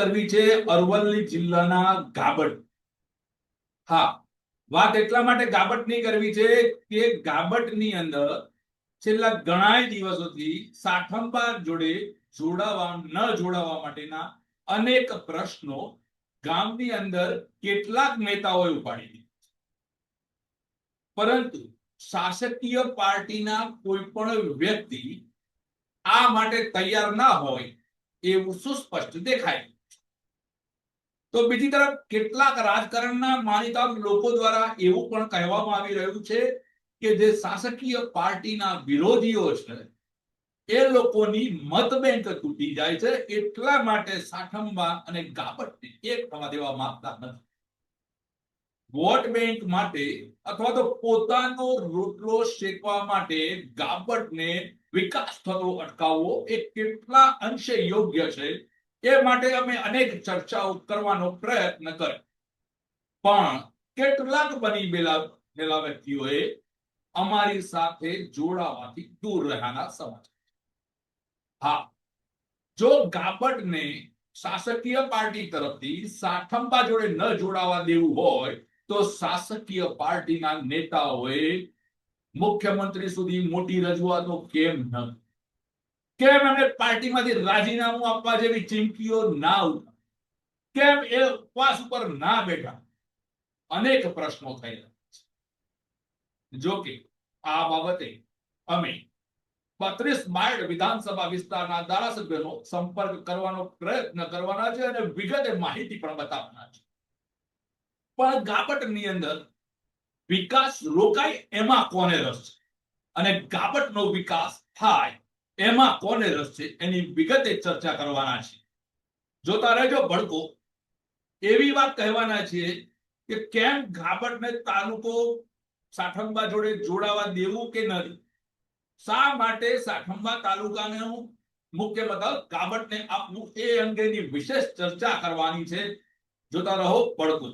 કરવી છે અરવલ્લી જિલ્લાના ગાબડ. હા, વાત એટલા માટે ગાબટની કરવી છે કે ગાબટની અંદર છેલ્લા ઘણા દિવસોથી સાઠંબા જોડે જોડાવા, ન જોડાવા માટેના અનેક પ્રશ્નો ગામની અંદર કેટલાક નેતાઓએ ઉપાડી દીધી પરંતુ શાસકીય પાર્ટીના કોઈ પણ વ્યક્તિ આ માટે તૈયાર ના હોય એવું સુસ્પષ્ટ દેખાય. તો બીજી તરફ કેટલાક રાજકારણના માનીતા લોકો દ્વારા એવું પણ કહેવામાં આવી રહ્યું છે કે જે શાસકીય પાર્ટીના વિરોધીઓ છે, એ લોકોની મત બેંક તૂટી જાય છે. એટલા માટે સાઠંબા અને ગાબટને એક થવા દેવા માંગતા નથી. વોટ બેંક માટે અથવા તો પોતાનો રોટલો શેકવા માટે ગાબટને વિકાસ થતો અટકાવવો એ કેટલા અંશે યોગ્ય છે એ માટે અમે અનેક ચર્ચાઓ કરવાનો પ્રયત્ન કર્યો. પણ કેટલાક બની ગયેલા વ્યક્તિઓએ અમારી સાથે જોડાવાથી દૂર રહ્યાના સમાચાર હા, જો ગાબડને શાસકીય પાર્ટી તરફથી સાઠંબા જોડે ન જોડાવા દેવું હોય, તો શાસકીય પાર્ટીના નેતાઓએ મુખ્યમંત્રી સુધી મોટી રજૂઆતો કેમ ન કેમ એમને પાર્ટીમાંથી રાજીનામું આપવા જેવી ચીમકીઓ ના ઉઠા કેમ એ ઉપવાસ ઉપર ના બેઠા? અનેક પ્રશ્નો છે. જો કે આ બાબતે અમે બત્રીસ માર્ડ વિધાનસભા વિસ્તારના ધારાસભ્યનો સંપર્ક કરવાનો પ્રયત્ન કરવાના છે અને વિગતે માહિતી પણ બતાવવાના છે. પણ ગાબટની અંદર વિકાસ રોકાય એમાં કોને રસ છે? અને ગાબટનો વિકાસ થાય એમાં કોને રસ છે? એની વિગતે ચર્ચા કરવાના છે. જોતા રહેજો ભડકો. એવી વાત કહેવાના છે કે કેમ ગાબડને તાલુકો સાઠંબા જોડે જોડાવા દેવું કે નથી? શા માટે સાઠંબા તાલુકાને હું મુખ્ય મતલબ ગાબટને આપવું એ અંગેની વિશેષ ચર્ચા કરવાની છે. જોતા રહો પડકું